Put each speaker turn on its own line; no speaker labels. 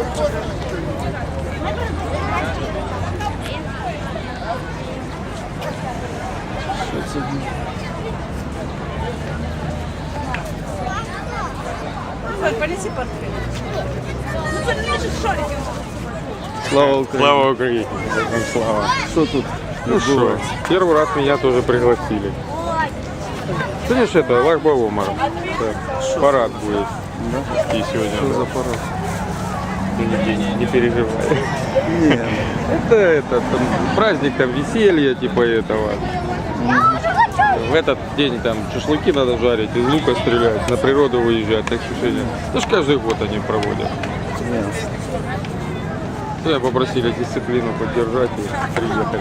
Що це?
Слава Украине!
Слава Украине! Слава!
Что тут?
Ну что, первый раз меня тоже пригласили. Слышишь, это Лахбаумар. Парад будет.
Да?
И сегодня.
Что за парад?
Ты не, не- не переживай.
Ні.
Это, это там, праздник там веселья типа этого. В этот день там шашлыки надо жарить, из лука стрелять, на природу выезжать. Так что сегодня. Это ж каждый год они проводят.
Ясно.
Меня попросили дисциплину поддержать и приехать.